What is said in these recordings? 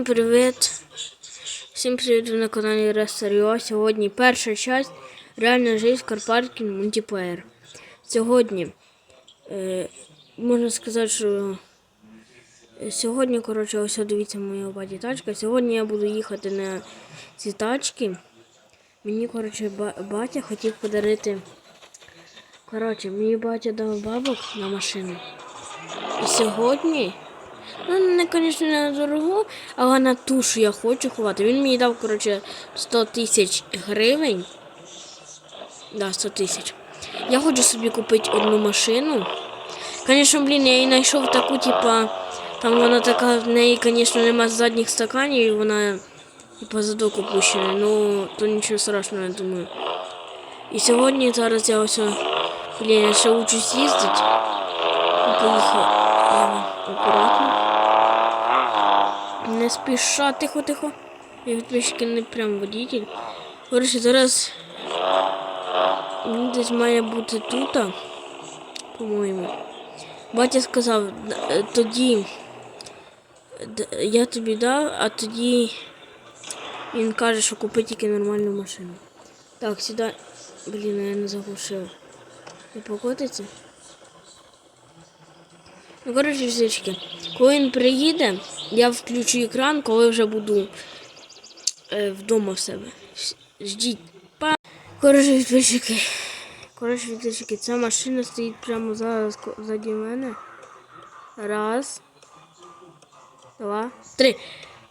Всім привіт! Всім привіт на каналі Ресторіо. Сьогодні перша часть Реальна життя Карпаткін мультиплеєр. Сьогодні е, можна сказати, що е, сьогодні, коротше, ось дивіться моя баті тачка. Сьогодні я буду їхати на ці тачки. Мені, коротше, батя хотів подарити. Коротше, мені батя дав бабок на машину. І сьогодні Ну, не, звісно, не дорого, але на ту, що я хочу ховати. Він мені дав, коротше, 100 тисяч гривень. Да, 100 тисяч. Я хочу собі купити одну машину. Звісно, блін, я її знайшов таку, типа, там вона така, в неї, звісно, нема задніх стаканів, і вона типа задок опущена. Ну, то нічого страшного, я думаю. І сьогодні зараз я ось, блін, я ще учусь їздити. І поїхав. Я акуратно. Спіша, тихо, тихо. Я відпочки не прям водитель. Коротше, зараз він десь має бути тут, по-моєму. Батя сказав, е, тоді я тобі дав, а тоді він каже, що купи тільки нормальну машину. Так, сюди. Блін, я не заглушив. Не покотиться? Ну, коротше, всічки. Коли він приїде, я включу екран, коли вже буду е, вдома в себе. Ждіть. Па. Коротше, відпочики. Коротше, відпочики. Ця машина стоїть прямо зараз ззаді мене. Раз. Два. Три.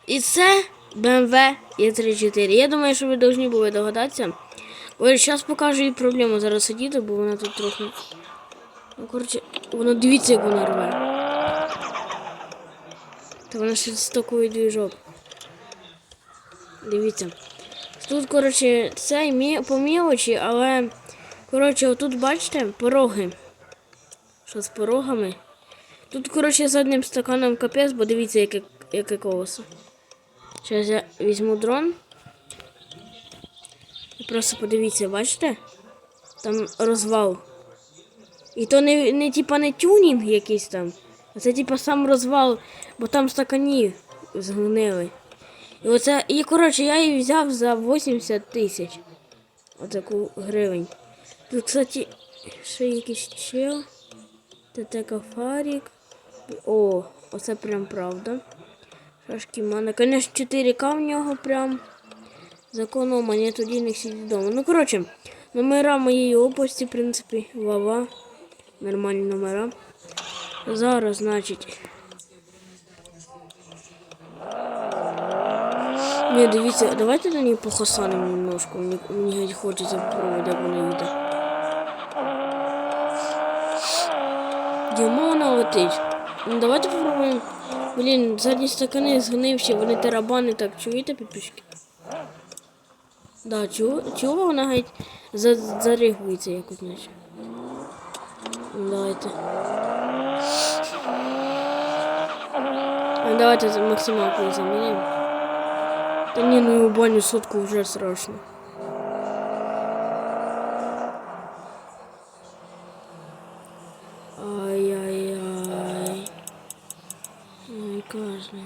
І це BMW E34. Я думаю, що ви повинні були догадатися. Ой, зараз покажу їй проблему. Зараз сидіти, бо вона тут трохи. Ну, коротше, воно дивіться, як вона рве. Та вона ще з такою двіжок. Дивіться. Тут, коротше, це мі- по мілочі, але. Коротше, отут бачите пороги. Що з порогами? Тут, коротше, з одним стаканом капець, бо дивіться, яке, яке колесо. Зараз я візьму дрон. І просто подивіться, бачите? Там розвал. І то не, не типа не тюнінг якийсь там, це типа сам розвал, бо там стакані згнили. І оце, і коротше, я її взяв за 80 тисяч. Отаку гривень. Тут, кстати, ще якийсь чел. ТТ Фарік. О, оце прям правда. Шашки мене. Конечно, 4К в нього прям. Законом мені тоді не сидить вдома. Ну, коротше, номера моєї області, в принципі, вава. Нормальні номера. Зараз, значить. Ні, дивіться, давайте на ній похосанимо немножко. Мені, мені геть хочеться попробувати, як вона їде. Дімо вона летить. Ну давайте попробуємо. Блін, задні стакани згнивші, вони тарабани так чуєте, підписчики? Да, чого, чого вона геть за, заригується якось. Ну, Давайте. А давайте за максималку замінимо. Та ні, ну і у баню сотку вже страшно. Ай-яй-яй. Ай, каждый.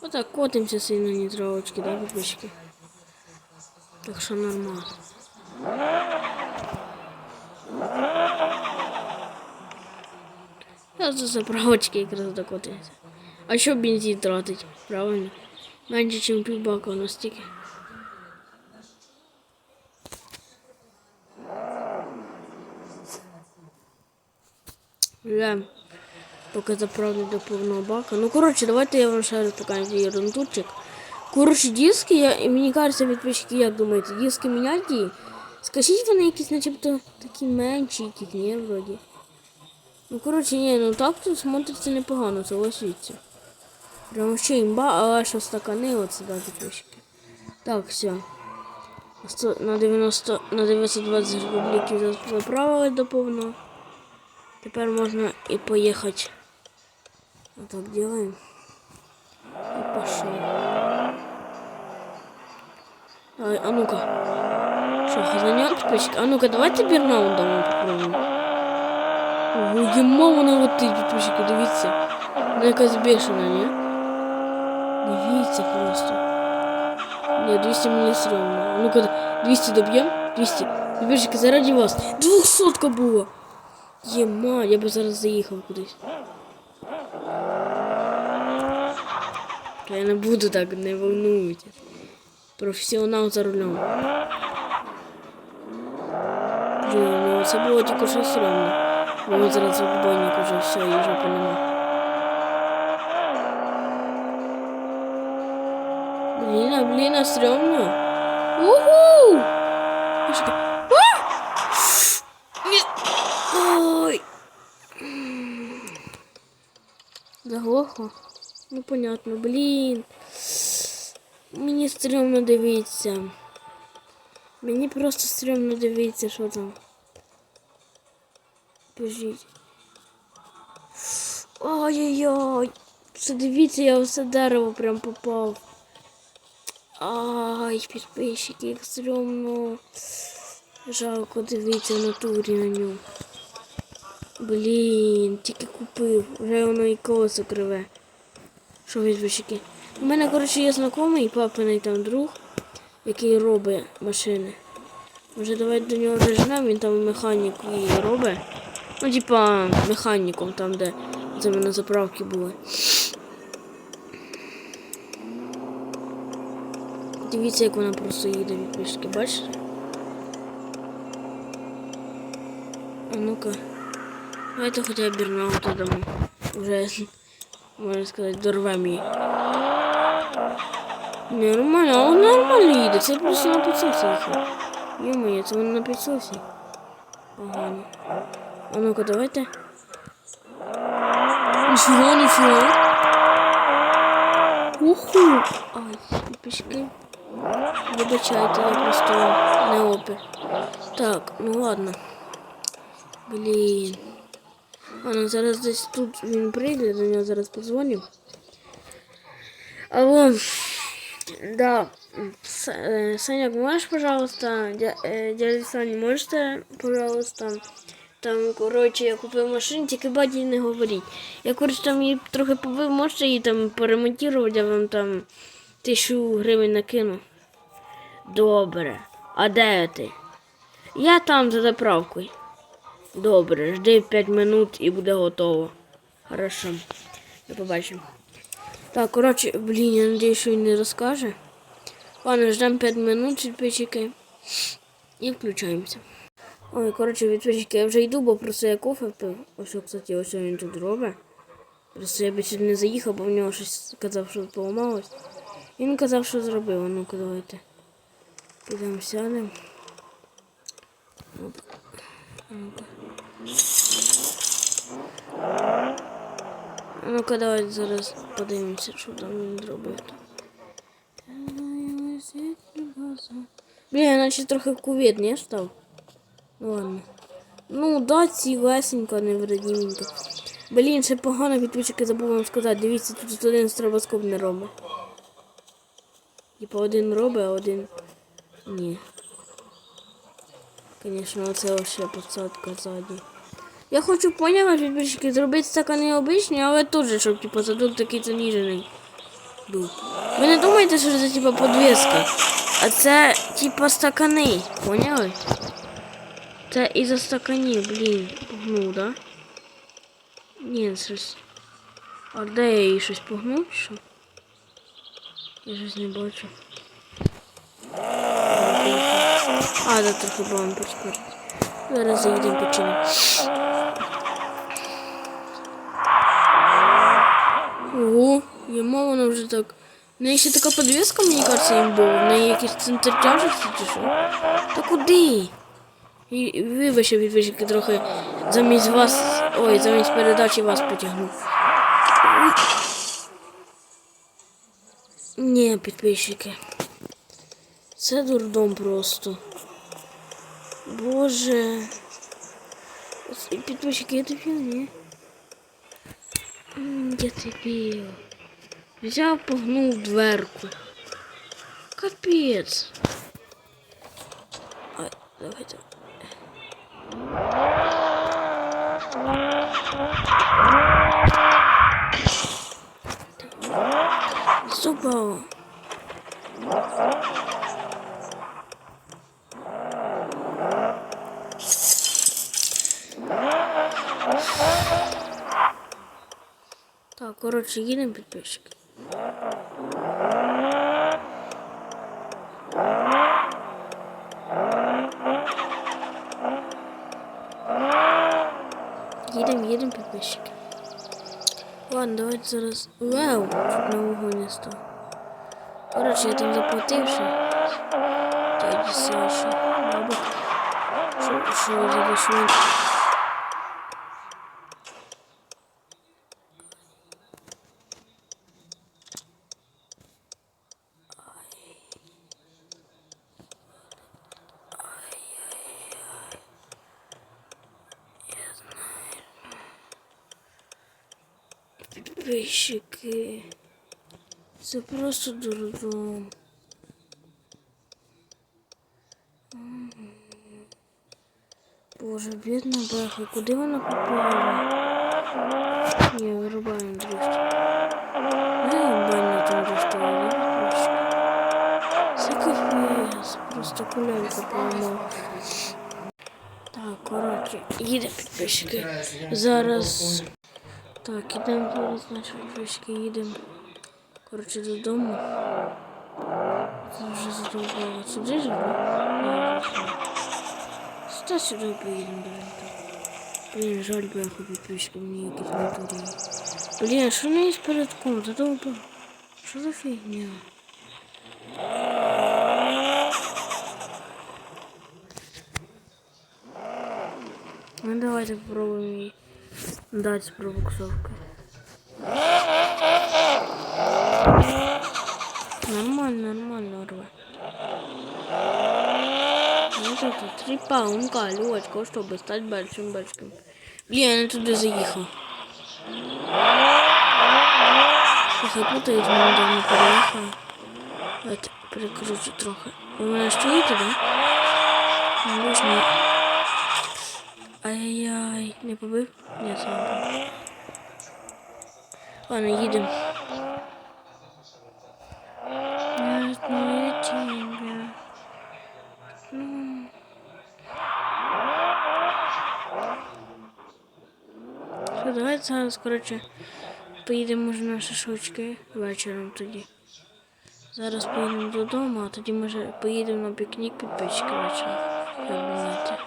Вот так котимся сильно нейтралочки, да, подписчики? Так что нормально. Зараз до заправочки якраз докотимося. А що бензин тратить, правильно? Менше, ніж півбака у нас тільки. Ждем, поки заправлю до повного бака. Ну, коротше, давайте я вам ще раз покажу ерундурчик. Коротше, диски, я, мені кажеться, підписчики, як думаєте, диски міняти її? Скажіть, вони якісь начебто такі менші, якісь ні, вроді. Ну, коротше, ні, ну так тут смотриться непогано, согласіться. Прям ще імба, але що стакани от сюди підписчики. Так, все. На 90, на 920 рубликів заправили до повного. Тепер можна і поїхати. Отак делаем. І пошел. Ай, а ну-ка. Що, хазаньок підписчик? А ну-ка, давайте бірнаун дамо попробуємо. Ого, єма вона летить, підписчики, дивіться. Вона якась бешена, ні? Дивіться просто. Ні, 200 мені стрьомно. Ну-ка, 200 доб'єм? 200. Підписчики, заради вас. 200 було. Єма, я би зараз заїхав кудись. Та я не буду так, не волнуйтесь. Професіонал за рулем. Блін, ну це було тільки що стрьомно. Бо ми зараз в бойник уже все, і жопи нема. Блін, а блін, стрьомно. Уху! Ой. Заглохло? Ну понятно, блін. Мені стрьомно дивитися. Мені просто стрьомно дивитися, що там. Бежіть. Ой-ой-ой. Це дивіться, я в це дерево прям попав. Ай, підписчики, як стрьомно. Жалко дивитися в натурі на нього. Блін, тільки купив. Вже воно і колесо криве. Що підписчики? У мене, коротше, є знайомий, папиний там друг, який робить машини. Може давайте до нього зажнемо, він там механік і робить. Ну, типа механіком, там, де це на заправки були. Дивіться, як вона просто їде від пішки, бачите? А ну-ка. Давайте хоча б бірнаута дамо. Уже, можна сказати, дорвем її. Нормально, а он нормально їде, це просто на підсосі їхав. Йо-моє, це воно на підсосі. Погано. А ну-ка, давайте. Ніфіга, ніфіга. Уху! Ай, пішки. Вибачайте, я просто не опір. Так, ну ладно. Блін. А ну зараз десь тут він прийде, до нього зараз подзвоню. Алло. Да. С- э, можешь, пожалуйста, дя- э, дядя Саня, можете, пожалуйста, там, коротше, я купив машину, тільки баді не говоріть. Я, коротше, там її трохи побив, можете її там поремонтувати, я вам там тисячу гривень накину. Добре. А де ти? Я там за заправкою. Добре, жди 5 минут і буде готово. Хорошо. Я побачимо. Так, коротше, блін, я надію, що він не розкаже. Ладно, ждемо 5 минут від печики. І включаємося. Ой, коротше, від печики я вже йду, бо просто я кофе пив. Ось, кстати, ось він тут робить. Просто я би сюди не заїхав, бо в нього щось казав, що поламалось. Він казав, що зробив. Ну-ка, давайте. Підемо сядемо. Ну-ка. Давайте зараз подивимося, що там він зробив. Блін, наче трохи кувет, не став? Ладно. Ну, да, цілесенько, не вредненько. Блін, ще погано підписчики забув вам сказати. Дивіться, тут один стробоскоп не робить. Типа один робить, а один ні. Звісно, оце ще посадка ззаді. Я хочу поняла, підписчики, зробити стакани обичні, але тут же, щоб типу, задут такий заніжений був. Ви не думаєте, що це типа подвіска? А це типа стакани, поняли? Це із-за стаканів, блін, погнув, да? Ні, щось. А де я її щось погнув, що? Я щось не бачу. А, да, трохи бампер спорт. Зараз заїдемо починимо. Ого, йому воно вже так. В неї ще така подвіска, мені кажеться, їм був. В неї якийсь центр тяжесті чи що. Та куди? І вибачте, підписчики, трохи замість вас. Ой, замість передачі вас потягнув. Ні, підписчики. Це дурдом просто. Боже. Підписчики, я дебіл, ні? М, Я дебіл. Взяв, погнув дверку. Капець. Ай, давайте. Просто коротше, їдемо підписчики. Їдемо, їдемо підписчики. Ладно, давайте зараз. Вау! Чуть на вогонь не. Коротше, я там заплатив ще. Дяді Саші. Бабу. Що, що за що? Підписчики. Це просто дурдом. Боже, бідна Беха, куди вона попала? Ні, вирубаємо дрифт. Не баня там дрифтували. Це капець, просто кулянка поламав. Так, коротше, їде підписчики. Зараз. Так, ідемо зараз, значить, підписчики, їдемо. Коротше, додому. Це вже задовбало. Сюди ж? Ні, Сюди сюди поїдемо, блін. так. Блін, жаль, бляха, підписчики, мені якісь натурі. Блін, а що не є з передком? Задовбало. Що за фігня? Ну давайте попробуем ей дать с пробуксовкой. Нормально, нормально, урва. Вот это три паунка, лёдька, чтобы стать большим бочком. Блин, я туда заехал. Слухай, путають, мене давно переїхала. Давайте перекручу трохи. Ви мене ж чуєте, да? Ну. Ай-яй-яй, не побив? Ні, сам побив. Ладно, їдемо. Я знаю тебя. Ну. Все, давайте зараз, коротше, поїдемо може на шашлички вечором тоді. Зараз поїдемо додому, а тоді може поїдемо на пікнік підписчики вечором. Як думаєте?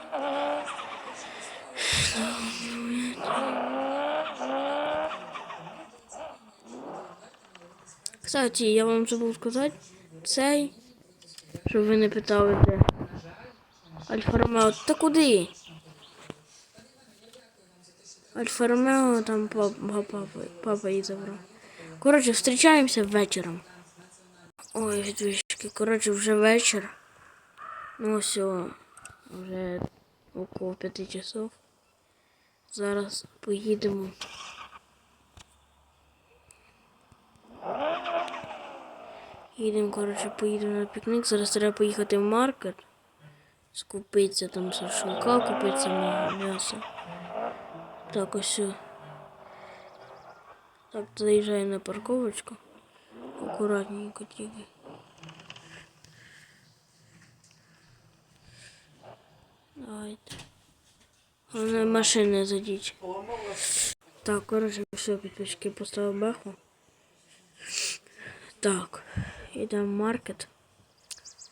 Кстати, я вам забув сказати, цей, щоб ви не питали, де. Альфа Ромео, та куди? Альфа Ромео там папа, папа, папа її забрав. Коротше, зустрічаємося вечором. Ой, відвічки, коротше, вже вечір. Ну все, вже около п'яти часов. Зараз поїдемо. Їдемо, коротше, поїдемо на пікник. Зараз треба поїхати в маркет. Скупитися там шашлика, купитися м'ясо. Так, ось. Так, заїжджаємо на парковочку. Акуратненько тільки. Давайте. Головне машини задіть. Так, коротше, все, підписчики поставив беху. Так, йдемо в маркет.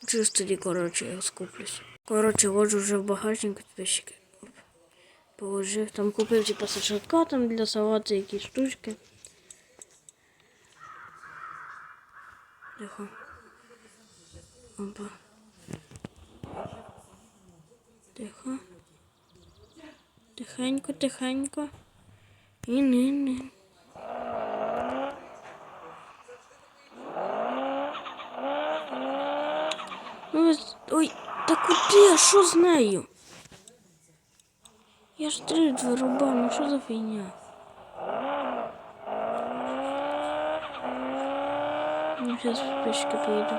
Чусь тоді, коротше, я скуплюсь. Коротше, воджу вже в багажник підписчики. Положив, там купив типа сашатка там для салату якісь штучки. Тихо. Опа. Тихо. Тихенько, тихенько. І Ну, ой, та куди? Що з нею? Я ж трид вирубав, ну що за фігня? Ну, сейчас пешки поеду.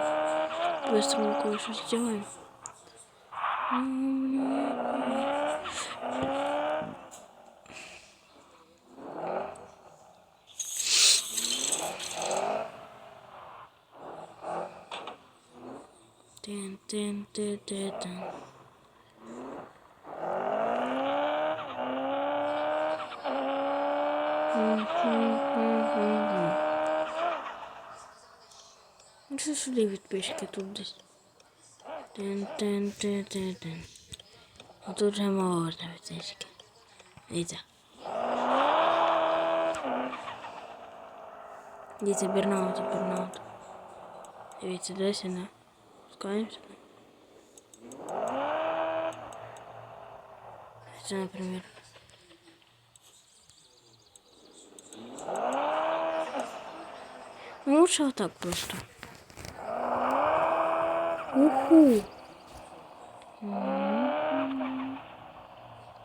Быстренько кое-что сделаем. Тин, тин, тин, тин. Ну, Що сюди відпишки тут десь? Тин, тин, тин, тин, тин. А тут вже можна відпишки. Дивіться. Дивіться, бірнаут, бірнаут. Дивіться, десь на. Спускаємося. Це, наприклад. Ну, лучше вот так просто. Уху.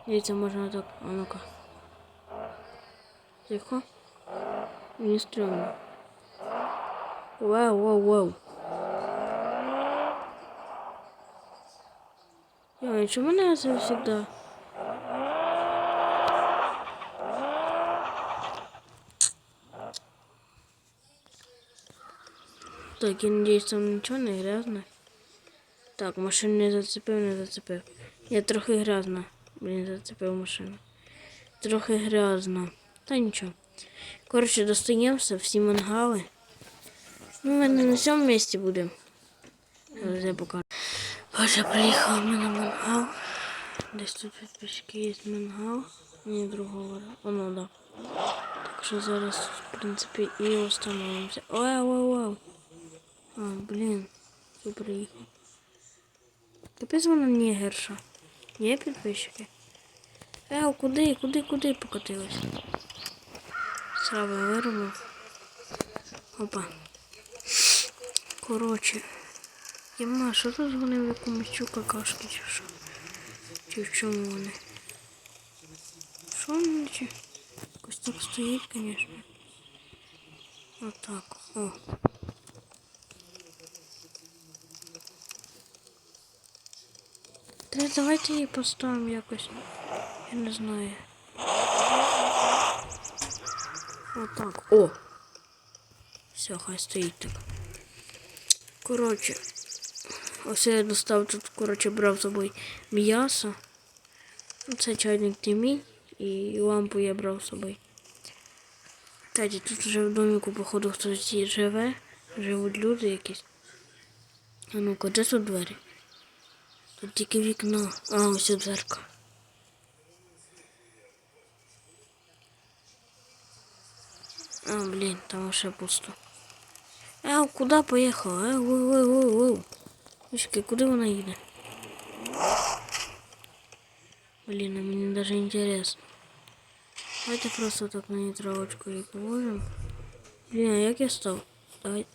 Видите, можно так. А ну-ка. Тихо. Не стрёмно. Вау, вау, вау. Я, чому не це всегда? Так, я надеюсь, там нічого не грязно. Так, машину не зацепив, не зацепив. Я трохи грязно. Блін, зацепив машину. Трохи грязно. Та нічого. Коротше, достаємося, всі мангали. Ну, ми не на цьому місці будемо. Зараз я покажу. Боже, приїхали ми на мангал. Десь тут підписчики є мангал. Ні, другого. Воно, да. Так що зараз, в принципі, і остановимося. Ой, ой, ой. А, блін, хто приїхав. Капець вона нігерша. Є підписчики? Е, куди, куди, куди покотилась? Срави виробив. Опа. Коротше. Єма, що тут вони в якомусь чу какашки чи що? Чи в чому вони? Що вони чи? Якось так стоїть, звісно. Отак. О. Та давайте її поставимо якось. Я не знаю. Отак. О! Все, хай стоїть так. Коротше. Ось я достав тут, коротше, брав з собою м'ясо. Ну, Це чайник не. І лампу я брав з собою. Кстати, тут вже в доміку, походу, хтось живе. Живуть люди якісь. А ну-ка, де тут двері? Тут тільки вікно. А, ось дверка. А, блін, там ще пусто. А, куди поїхала? А, воу, воу, воу, воу. Мішки, куди вона їде? Блін, а мені даже інтересно. Давайте просто так на нейтралочку її положимо. Блін, а як я став? Давай.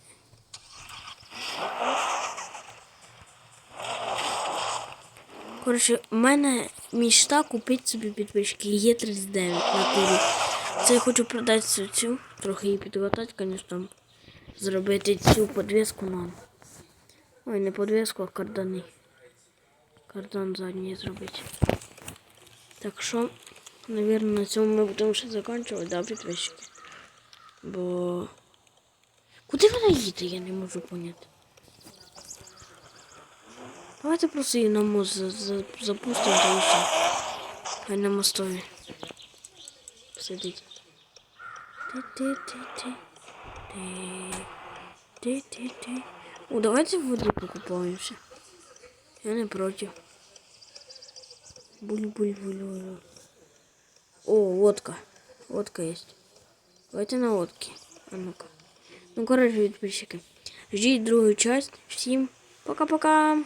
Коротше, у мене мічта купити собі підписчики є 39 на турі. Це я хочу продати цю трохи її підготати, звісно, зробити цю подвіску нам. Ой, не подвіску, а кардани. Кардан задній зробити. Так що, мабуть, на цьому ми будемо ще закінчувати, да, підписчики? Бо... Куди вона їде, я не можу поняти. Давайте просто її на мост за, за, запустимо, тому що хай на мостові. Сидить. Ти-ти-ти-ти. Ти-ти-ти. О, давайте в воді покупаємося. Я не проти. Буль-буль-буль. О, водка. Водка есть. Давайте на водке. А ну-ка. Ну, короче, подписчики. Ждите другую часть. Всем пока-пока.